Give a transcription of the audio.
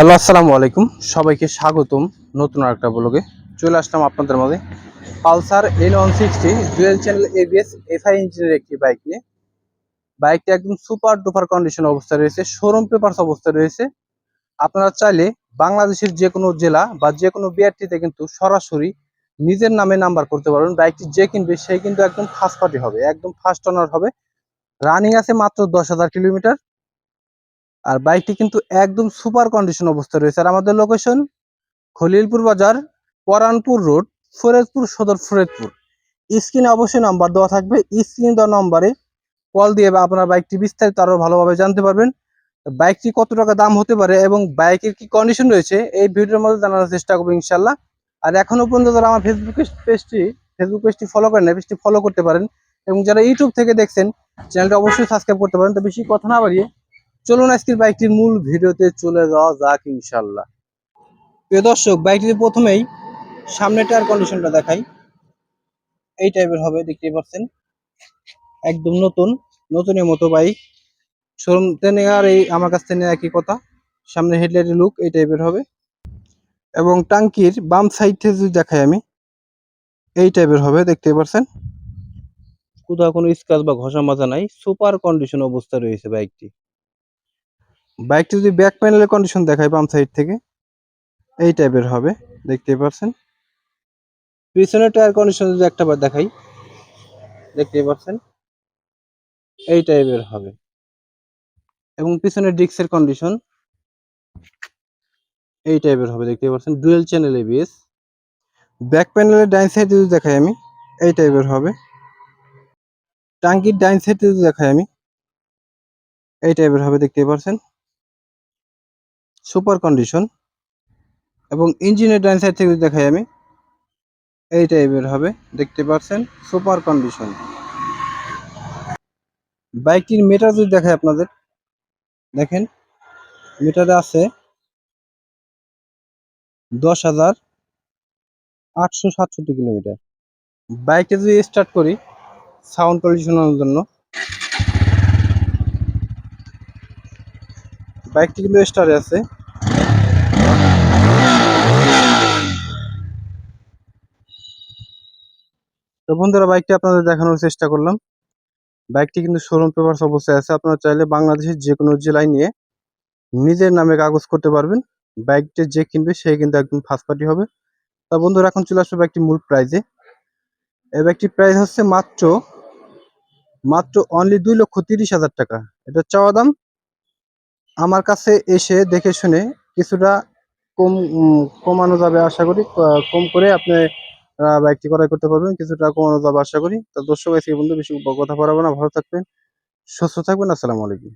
Hello, আসসালামু আলাইকুম। সবাইকে স্বাগতম নতুন আরেকটা ব্লগে। চলে আসলাম আপনাদের মাঝে। Pulsar N one sixty dual channel ABS FI ইঞ্জিনের একটি বাইক নিয়ে। বাইকটি একদম সুপার ডুপার কন্ডিশন অবস্থায় রয়েছে শোরুম পেপারস অবস্থায় রয়েছে। আপনারা চাইলে বাংলাদেশের যে কোনো জেলা বা যে কোনো বিআরটিতে কিন্তু সরাসরি নিজের নামে নাম্বার করতে পারবেন। বাইকটি যে কিনবে, সে কিন্তু একদম ফার্স্ট পার্টি হবে, একদম ফার্স্ট অনার হবে। রানিং আছে মাত্র দশ হাজার কিলোমিটার। আর বাইকটি কিন্তু একদম সুপার কন্ডিশন অবস্থায় রয়েছে। আর আমাদের লোকেশন খলিলপুর বাজার, পরানপুর রোড, ফরিদপুর সদর ফরিদপুর। স্ক্রিনে অবশ্যই নাম্বার দেওয়া থাকবে। স্ক্রিন দেওয়া নম্বরে কল দিয়ে বা আপনার বাইকটি বিস্তারিত আরও ভালোভাবে জানতে পারবেন। বাইকটি কত টাকা দাম হতে পারে এবং বাইকের কি কন্ডিশন রয়েছে, এই ভিডিওর মধ্যে জানার চেষ্টা করব ইনশাল্লাহ আর এখনও পর্যন্ত যারা আমার ফেসবুক পেজটি ফেসবুক পেজটি ফলো করেন না পেজটি ফলো করতে পারেন। এবং যারা ইউটিউব থেকে দেখছেন, চ্যানেলটা অবশ্যই সাবস্ক্রাইব করতে পারেন। তো বেশি কথা না বাড়িয়ে চলুন আজকের বাইকটির মূল ভিডিওতে চলে যাওয়া যাক ইনশাল্লাহ প্রিয় দর্শক, বাইকটির প্রথমেই সামনে টায়ার কন্ডিশনটা দেখাই। এই টাইপের হবে, দেখতেই পাচ্ছেন। একদম নতুন, নতুনের মতো বাইক। শোরুম থেকে আর এই আমার কাছ থেকে একই কথা। সামনে হেডলাইটের লুক এই টাইপের হবে। এবং টাঙ্কির বাম সাইড থেকে যদি দেখাই আমি, এই টাইপের হবে দেখতে পাচ্ছেন। কোথাও কোনো স্ক্র্যাচ বা ঘষা মাজা নাই সুপার কন্ডিশন অবস্থা রয়েছে বাইকটি। বাইকটি যদি ব্যাক প্যানেলের কন্ডিশন দেখায় বাম সাইড থেকে, এই টাইপের হবে দেখতে পাচ্ছেন পিছনের টায়ার কন্ডিশন যদি একটা বার দেখাই দেখতে পাচ্ছেন এই টাইপের হবে। এবং পিছনের ডিক্সের কন্ডিশন এই টাইপের হবে দেখতে পাচ্ছেন ডুয়েল চ্যানেল এবিএস ব্যাক প্যানেলের ডাইন সাইড যদি দেখাই আমি, এই টাইপের হবে। টাঙ্কির ডাইন সাইড যদি দেখাই আমি, এই টাইপের হবে দেখতে পাচ্ছেন সুপার কন্ডিশন এবং ইঞ্জিনের ডাইন সাইড থেকে দেখাই আমি, এই টাইপের হবে, দেখতে পাচ্ছেন সুপার কন্ডিশন। বাইকটির মিটার যদি দেখায় আপনাদের, দেখেন মিটারে আছে দশ হাজার আটশো সাতষট্টি কিলোমিটার। বাইকে যদি স্টার্ট করি সাউন্ড পলিউশনের জন্য, বাইকটি কিন্তু স্টারে আছে। তো বন্ধুরা বাইকটি আপনাদের দেখানোর চেষ্টা করলাম। বাইকটি কিন্তু শোরুম পেপারস অবস্থায় আছে। আপনারা চাইলে বাংলাদেশের যে কোনো জেলায় নিয়ে নিজের নামে কাগজ করতে পারবেন। বাইকটি যে কিনবে, সে কিন্তু একদম ফার্স্ট পার্টি হবে। তা বন্ধুরা, এখন চলে আসবে বাইকটি মূল প্রাইজে এই বাইকটির প্রাইস হচ্ছে মাত্র মাত্র অনলি দুই লক্ষ তিরিশ হাজার টাকা। এটা চাওয়া দাম আমার কাছে এসে দেখে শুনে কিছুটা কম কমানো যাবে আশা করি। কম করে আপনি বাইকটি ক্রয় করতে পারবেন। কিছুটা কমানো যাবে আশা করি। তো দর্শক আজকে বন্ধু, বেশি কথা পারাবো না। ভালো থাকবেন, সুস্থ থাকবেন। আসসালামু আলাইকুম।